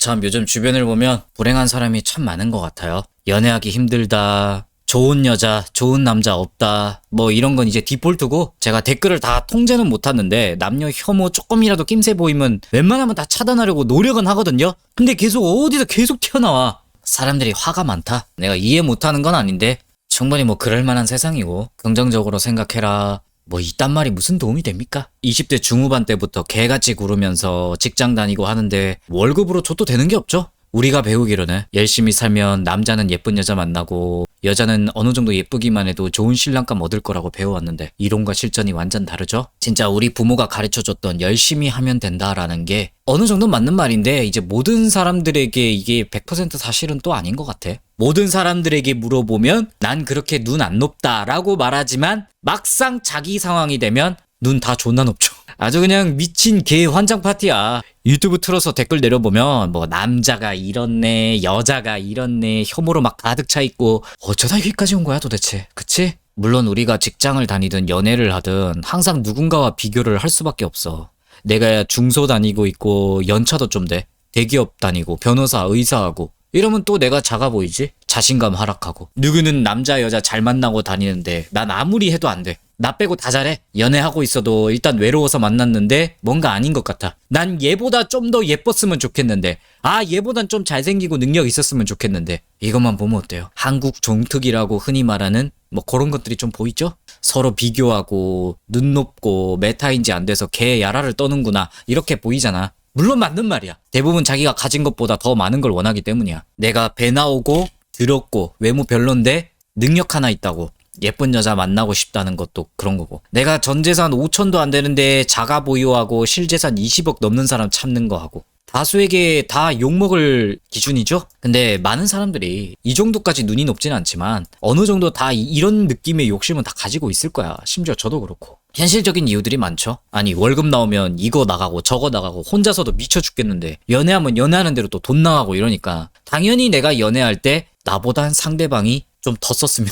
참 요즘 주변을 보면 불행한 사람이 참 많은 것 같아요. 연애하기 힘들다. 좋은 여자, 좋은 남자 없다. 뭐 이런 건 이제 디폴트고 제가 댓글을 다 통제는 못하는데 남녀 혐오 조금이라도 낌새 보이면 웬만하면 다 차단하려고 노력은 하거든요. 근데 계속 어디서 계속 튀어나와. 사람들이 화가 많다. 내가 이해 못하는 건 아닌데 충분히 뭐 그럴 만한 세상이고 긍정적으로 생각해라. 뭐 이딴 말이 무슨 도움이 됩니까? 20대 중후반 때부터 개같이 구르면서 직장 다니고 하는데 월급으로 줘도 되는 게 없죠? 우리가 배우기로는 열심히 살면 남자는 예쁜 여자 만나고 여자는 어느 정도 예쁘기만 해도 좋은 신랑감 얻을 거라고 배워왔는데 이론과 실전이 완전 다르죠? 진짜 우리 부모가 가르쳐줬던 열심히 하면 된다라는 게 어느 정도 맞는 말인데 이제 모든 사람들에게 이게 100% 사실은 또 아닌 것 같아. 모든 사람들에게 물어보면 난 그렇게 눈 안 높다라고 말하지만 막상 자기 상황이 되면 눈 다 존나 높죠. 아주 그냥 미친 개 환장 파티야. 유튜브 틀어서 댓글 내려보면 뭐 남자가 이렇네, 여자가 이렇네, 혐오로 막 가득 차 있고 어쩌다 여기까지 온 거야 도대체. 그치? 물론 우리가 직장을 다니든 연애를 하든 항상 누군가와 비교를 할 수밖에 없어. 내가 중소 다니고 있고 연차도 좀 돼. 대기업 다니고 변호사, 의사하고 이러면 또 내가 작아 보이지? 자신감 하락하고. 누구는 남자, 여자 잘 만나고 다니는데 난 아무리 해도 안 돼. 나 빼고 다 잘해. 연애하고 있어도 일단 외로워서 만났는데 뭔가 아닌 것 같아. 난 얘보다 좀 더 예뻤으면 좋겠는데. 아, 얘보단 좀 잘생기고 능력 있었으면 좋겠는데. 이것만 보면 어때요? 한국 종특이라고 흔히 말하는 뭐 그런 것들이 좀 보이죠? 서로 비교하고 눈 높고 메타인지 안 돼서 개 야라를 떠는구나. 이렇게 보이잖아. 물론 맞는 말이야. 대부분 자기가 가진 것보다 더 많은 걸 원하기 때문이야. 내가 배 나오고 더럽고 외모 별론데 능력 하나 있다고 예쁜 여자 만나고 싶다는 것도 그런 거고. 내가 전 재산 5천도 안 되는데 자가 보유하고 실재산 20억 넘는 사람 찾는 거 하고. 다수에게 다 욕먹을 기준이죠? 근데 많은 사람들이 이 정도까지 눈이 높진 않지만 어느 정도 다 이- 이런 느낌의 욕심은 다 가지고 있을 거야. 심지어 저도 그렇고. 현실적인 이유들이 많죠. 아니 월급 나오면 이거 나가고 저거 나가고 혼자서도 미쳐 죽겠는데 연애하면 연애하는 대로 또 돈 나가고 이러니까 당연히 내가 연애할 때 나보단 상대방이 좀 더 썼으면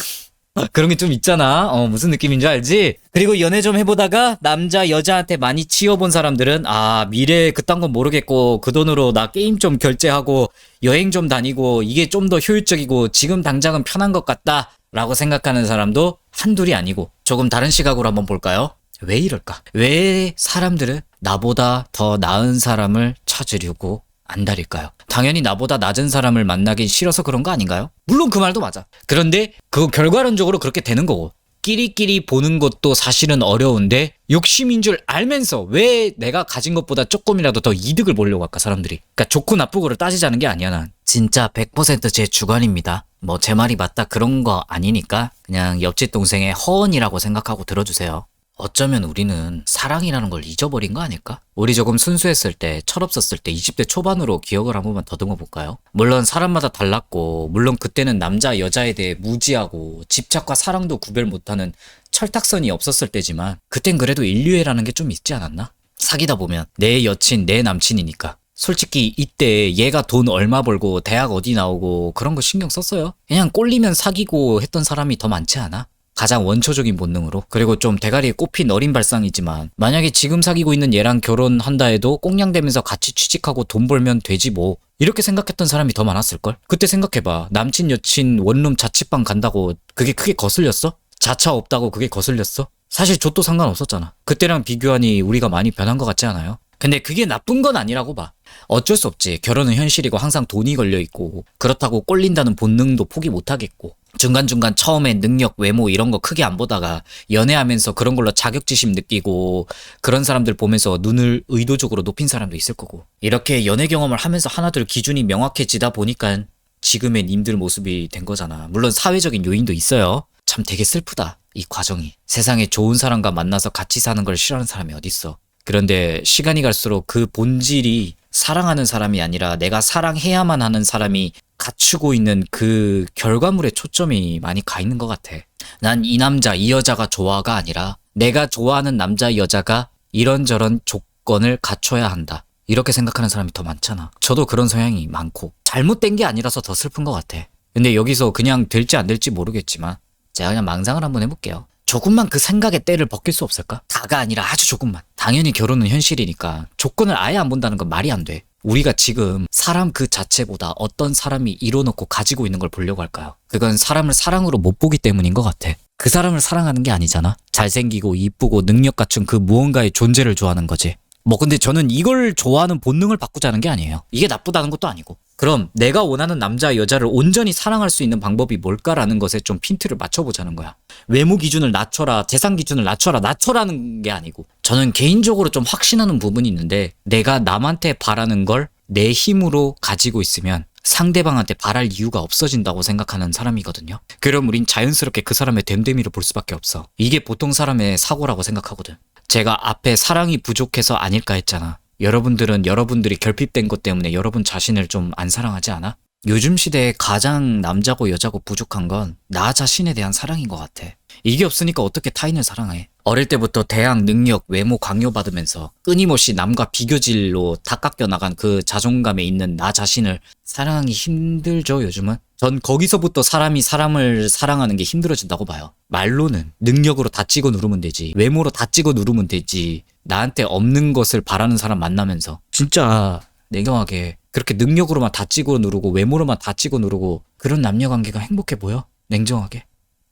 그런 게 좀 있잖아. 어, 무슨 느낌인지 알지? 그리고 연애 좀 해보다가 남자, 여자한테 많이 치여본 사람들은 아, 미래 그딴 건 모르겠고 그 돈으로 나 게임 좀 결제하고 여행 좀 다니고 이게 좀 더 효율적이고 지금 당장은 편한 것 같다. 라고 생각하는 사람도 한둘이 아니고 조금 다른 시각으로 한번 볼까요? 왜 이럴까? 왜 사람들은 나보다 더 나은 사람을 찾으려고 안달일까요? 당연히 나보다 낮은 사람을 만나긴 싫어서 그런 거 아닌가요? 물론 그 말도 맞아. 그런데 그거 결과론적으로 그렇게 되는 거고. 끼리끼리 보는 것도 사실은 어려운데 욕심인 줄 알면서 왜 내가 가진 것보다 조금이라도 더 이득을 보려고 할까 사람들이. 그러니까 좋고 나쁘고를 따지자는 게 아니야 난. 진짜 100%제 주관입니다. 뭐 제 말이 맞다 그런 거 아니니까 그냥 옆집 동생의 허언이라고 생각하고 들어주세요. 어쩌면 우리는 사랑이라는 걸 잊어버린 거 아닐까? 우리 조금 순수했을 때, 철없었을 때, 20대 초반으로 기억을 한 번만 더듬어 볼까요? 물론 사람마다 달랐고, 물론 그때는 남자, 여자에 대해 무지하고, 집착과 사랑도 구별 못하는 철탁선이 없었을 때지만, 그땐 그래도 인류애라는 게 좀 있지 않았나? 사귀다 보면, 내 여친, 내 남친이니까. 솔직히 이때 얘가 돈 얼마 벌고, 대학 어디 나오고, 그런 거 신경 썼어요? 그냥 꼴리면 사귀고 했던 사람이 더 많지 않아? 가장 원초적인 본능으로 그리고 좀 대가리에 꼽힌 어린 발상이지만 만약에 지금 사귀고 있는 얘랑 결혼한다 해도 꽁냥대면서 같이 취직하고 돈 벌면 되지 뭐 이렇게 생각했던 사람이 더 많았을걸 그때 생각해봐 남친 여친 원룸 자취방 간다고 그게 크게 거슬렸어? 자차 없다고 그게 거슬렸어? 사실 좆도 상관없었잖아 그때랑 비교하니 우리가 많이 변한 것 같지 않아요? 근데 그게 나쁜 건 아니라고 봐. 어쩔 수 없지. 결혼은 현실이고 항상 돈이 걸려 있고 그렇다고 꼴린다는 본능도 포기 못 하겠고 중간중간 처음에 능력, 외모 이런 거 크게 안 보다가 연애하면서 그런 걸로 자격지심 느끼고 그런 사람들 보면서 눈을 의도적으로 높인 사람도 있을 거고 이렇게 연애 경험을 하면서 하나둘 기준이 명확해지다 보니까 지금의 님들 모습이 된 거잖아. 물론 사회적인 요인도 있어요. 참 되게 슬프다. 이 과정이. 세상에 좋은 사람과 만나서 같이 사는 걸 싫어하는 사람이 어딨어. 그런데 시간이 갈수록 그 본질이 사랑하는 사람이 아니라 내가 사랑해야만 하는 사람이 갖추고 있는 그 결과물에 초점이 많이 가 있는 것 같아. 난 이 남자, 이 여자가 좋아가 아니라 내가 좋아하는 남자, 여자가 이런저런 조건을 갖춰야 한다. 이렇게 생각하는 사람이 더 많잖아. 저도 그런 성향이 많고. 잘못된 게 아니라서 더 슬픈 것 같아. 근데 여기서 그냥 될지 안 될지 모르겠지만 제가 그냥 망상을 한번 해볼게요. 조금만 그 생각의 때를 벗길 수 없을까? 다가 아니라 아주 조금만. 당연히 결혼은 현실이니까 조건을 아예 안 본다는 건 말이 안 돼. 우리가 지금 사람 그 자체보다 어떤 사람이 이뤄놓고 가지고 있는 걸 보려고 할까요? 그건 사람을 사랑으로 못 보기 때문인 것 같아. 그 사람을 사랑하는 게 아니잖아. 잘생기고 이쁘고 능력 갖춘 그 무언가의 존재를 좋아하는 거지. 뭐 근데 저는 이걸 좋아하는 본능을 바꾸자는 게 아니에요. 이게 나쁘다는 것도 아니고. 그럼 내가 원하는 남자 여자를 온전히 사랑할 수 있는 방법이 뭘까라는 것에 좀 핀트를 맞춰보자는 거야. 외모 기준을 낮춰라, 재산 기준을 낮춰라, 낮춰라는 게 아니고. 저는 개인적으로 좀 확신하는 부분이 있는데 내가 남한테 바라는 걸 내 힘으로 가지고 있으면 상대방한테 바랄 이유가 없어진다고 생각하는 사람이거든요. 그럼 우린 자연스럽게 그 사람의 됨됨이를 볼 수밖에 없어. 이게 보통 사람의 사고라고 생각하거든. 제가 앞에 사랑이 부족해서 아닐까 했잖아. 여러분들은 여러분들이 결핍된 것 때문에 여러분 자신을 좀 안 사랑하지 않아? 요즘 시대에 가장 남자고 여자고 부족한 건 나 자신에 대한 사랑인 것 같아. 이게 없으니까 어떻게 타인을 사랑해? 어릴 때부터 대학 능력, 외모 강요받으면서 끊임없이 남과 비교질로 다 깎여 나간 그 자존감에 있는 나 자신을 사랑하기 힘들죠, 요즘은? 전 거기서부터 사람이 사람을 사랑하는 게 힘들어진다고 봐요. 말로는 능력으로 다 찍어 누르면 되지. 외모로 다 찍어 누르면 되지. 나한테 없는 것을 바라는 사람 만나면서. 진짜 냉정하게 그렇게 능력으로만 다 찍어 누르고 외모로만 다 찍어 누르고 그런 남녀 관계가 행복해 보여? 냉정하게.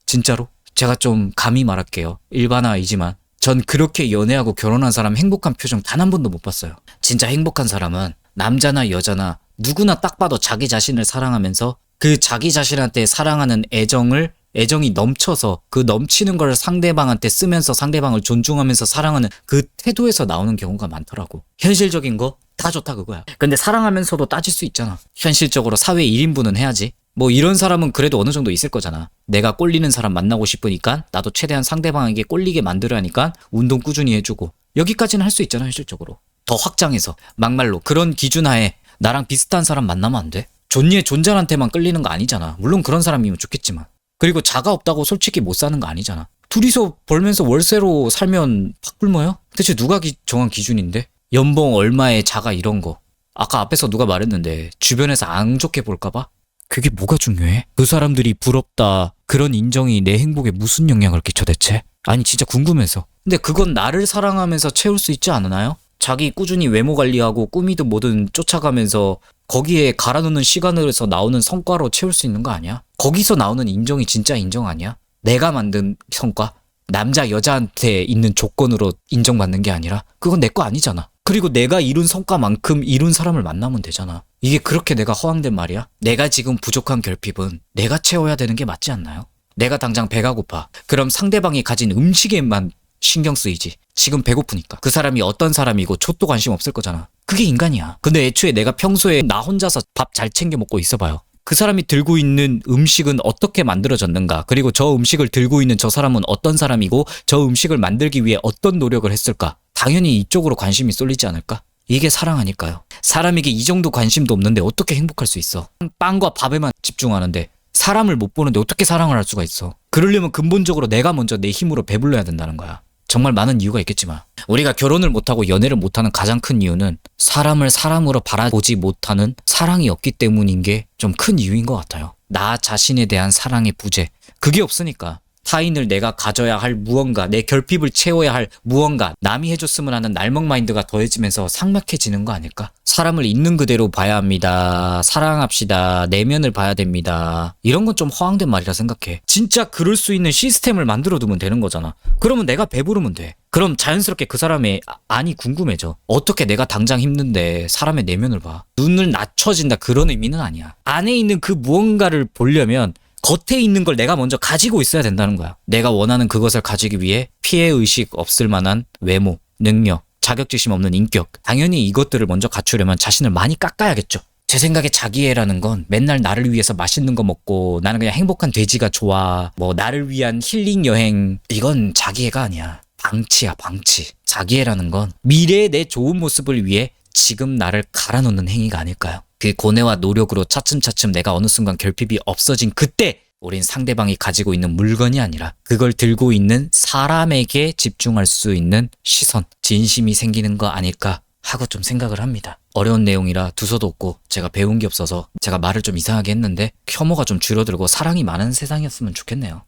진짜로? 제가 좀 감히 말할게요. 일반화이지만 전 그렇게 연애하고 결혼한 사람 행복한 표정 단 한 번도 못 봤어요. 진짜 행복한 사람은 남자나 여자나 누구나 딱 봐도 자기 자신을 사랑하면서 그 자기 자신한테 사랑하는 애정을 애정이 넘쳐서 그 넘치는 걸 상대방한테 쓰면서 상대방을 존중하면서 사랑하는 그 태도에서 나오는 경우가 많더라고. 현실적인 거 다 좋다 그거야. 근데 사랑하면서도 따질 수 있잖아. 현실적으로 사회 1인분은 해야지. 뭐 이런 사람은 그래도 어느 정도 있을 거잖아. 내가 꼴리는 사람 만나고 싶으니까 나도 최대한 상대방에게 꼴리게 만들어야 하니까 운동 꾸준히 해주고 여기까지는 할 수 있잖아 현실적으로. 더 확장해서 막말로 그런 기준 하에 나랑 비슷한 사람 만나면 안 돼? 존예 존잘한테만 끌리는 거 아니잖아. 물론 그런 사람이면 좋겠지만. 그리고 자가 없다고 솔직히 못 사는 거 아니잖아. 둘이서 벌면서 월세로 살면 팍 굶어요? 대체 누가 기- 정한 기준인데? 연봉 얼마에 자가 이런 거. 아까 앞에서 누가 말했는데 주변에서 안 좋게 볼까봐? 그게 뭐가 중요해? 그 사람들이 부럽다. 그런 인정이 내 행복에 무슨 영향을 끼쳐 대체? 아니 진짜 궁금해서. 근데 그건 나를 사랑하면서 채울 수 있지 않나요? 자기 꾸준히 외모 관리하고 꾸미든 뭐든 쫓아가면서 거기에 갈아넣는 시간으로서 나오는 성과로 채울 수 있는 거 아니야? 거기서 나오는 인정이 진짜 인정 아니야? 내가 만든 성과? 남자 여자한테 있는 조건으로 인정받는 게 아니라 그건 내 거 아니잖아. 그리고 내가 이룬 성과만큼 이룬 사람을 만나면 되잖아. 이게 그렇게 내가 허황된 말이야? 내가 지금 부족한 결핍은 내가 채워야 되는 게 맞지 않나요? 내가 당장 배가 고파. 그럼 상대방이 가진 음식에만 신경 쓰이지. 지금 배고프니까. 그 사람이 어떤 사람이고 촛도 관심 없을 거잖아. 그게 인간이야. 근데 애초에 내가 평소에 나 혼자서 밥 잘 챙겨 먹고 있어봐요. 그 사람이 들고 있는 음식은 어떻게 만들어졌는가? 그리고 저 음식을 들고 있는 저 사람은 어떤 사람이고 저 음식을 만들기 위해 어떤 노력을 했을까? 당연히 이쪽으로 관심이 쏠리지 않을까? 이게 사랑 아닐까요? 사람에게 이 정도 관심도 없는데 어떻게 행복할 수 있어? 빵과 밥에만 집중하는데 사람을 못 보는데 어떻게 사랑을 할 수가 있어? 그러려면 근본적으로 내가 먼저 내 힘으로 배불러야 된다는 거야. 정말 많은 이유가 있겠지만 우리가 결혼을 못하고 연애를 못하는 가장 큰 이유는 사람을 사람으로 바라보지 못하는 사랑이 없기 때문인 게 좀 큰 이유인 것 같아요. 나 자신에 대한 사랑의 부재. 그게 없으니까 타인을 내가 가져야 할 무언가, 내 결핍을 채워야 할 무언가, 남이 해줬으면 하는 날먹 마인드가 더해지면서 삭막해지는 거 아닐까? 사람을 있는 그대로 봐야 합니다. 사랑합시다. 내면을 봐야 됩니다. 이런 건 좀 허황된 말이라 생각해. 진짜 그럴 수 있는 시스템을 만들어 두면 되는 거잖아. 그러면 내가 배부르면 돼. 그럼 자연스럽게 그 사람의 아- 안이 궁금해져. 어떻게 내가 당장 힘든데 사람의 내면을 봐. 눈을 낮춰진다 그런 의미는 아니야. 안에 있는 그 무언가를 보려면 겉에 있는 걸 내가 먼저 가지고 있어야 된다는 거야. 내가 원하는 그것을 가지기 위해 피해 의식 없을 만한 외모, 능력, 자격지심 없는 인격. 당연히 이것들을 먼저 갖추려면 자신을 많이 깎아야겠죠. 제 생각에 자기애라는 건 맨날 나를 위해서 맛있는 거 먹고 나는 그냥 행복한 돼지가 좋아. 뭐 나를 위한 힐링 여행. 이건 자기애가 아니야. 방치야, 방치. 자기애라는 건 미래의 내 좋은 모습을 위해 지금 나를 갈아놓는 행위가 아닐까요? 그 고뇌와 노력으로 차츰차츰 내가 어느 순간 결핍이 없어진 그때 우린 상대방이 가지고 있는 물건이 아니라 그걸 들고 있는 사람에게 집중할 수 있는 시선, 진심이 생기는 거 아닐까 하고 좀 생각을 합니다. 어려운 내용이라 두서도 없고 제가 배운 게 없어서 제가 말을 좀 이상하게 했는데 혐오가 좀 줄어들고 사랑이 많은 세상이었으면 좋겠네요.